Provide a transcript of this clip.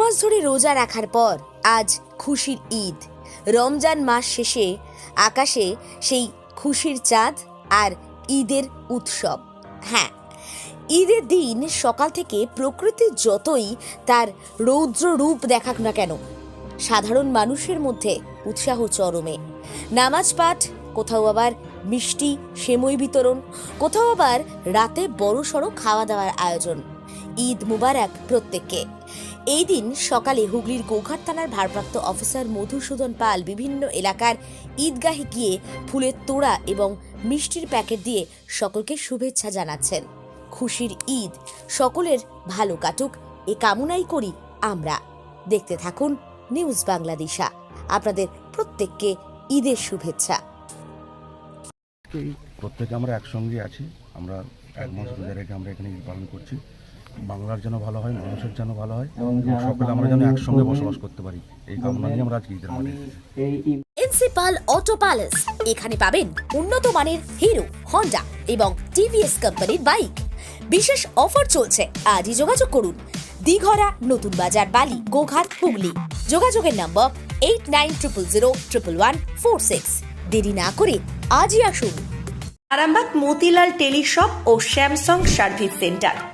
মাস ধরে রোজা রাখার পর আজ খুশির ঈদ। রমজান মাস শেষে আকাশে সেই খুশির চাঁদ আর ঈদের উৎসব। হ্যাঁ ঈদের দিন সকাল থেকে প্রকৃতি যতই তার রৌদ্র রূপ দেখাক না কেন, সাধারণ মানুষের মধ্যে উৎসাহ চরমে। নামাজ পাঠ, কোথাও আবার মিষ্টি সেমই বিতরণ, কোথাও আবার রাতে বড় সড়ো খাওয়া দাওয়ার আয়োজন। ঈদ মুবারক প্রত্যেককে। এই দিন সকালে হুগলির গোঘাট থানার ভারপ্রাপ্ত অফিসার মধুসূদন পাল বিভিন্ন এলাকার ঈদগাহে গিয়ে ফুলের তোড়া এবং মিষ্টির প্যাকেট দিয়ে সকলকে শুভেচ্ছা জানাচ্ছেন। খুশির ঈদ, সকলের ভালো কাটুক, এ কামনাই করি আমরা। দেখতে থাকুন নিউজ বাংলাদেশা। আপনাদের প্রত্যেককে ঈদের শুভেচ্ছা। প্রত্যেকে আমরা একসঙ্গে আছি। আমরা এক মাস রেখে আমরা এখানে ঈদ পালন করছি। বাংলার যেন ভালো হয় মানুষের যেন ভালো হয় এবং সকলে আমরা যেন একসঙ্গে বসবাস করতে পারি। এই কামনা নিয়ে আমরা আজকে ঈদের মাঠে প্রিন্সিপাল অটো প্যালেস এখানে পাবেন উন্নত মানের হিরো হন্ডা এবং টিভিএস কোম্পানির বাইক বিশেষ অফার চলছে আজই যোগাযোগ করুন। দিঘরা নতুন বাজার বালি গোঘাট হুগলি। যোগাযোগের number eight nine triple zero triple one four six দেরি না করে আজই আসুন। আরামবাগ মতিলাল টেলিশপ ও স্যামসাং সার্ভিস সেন্টার।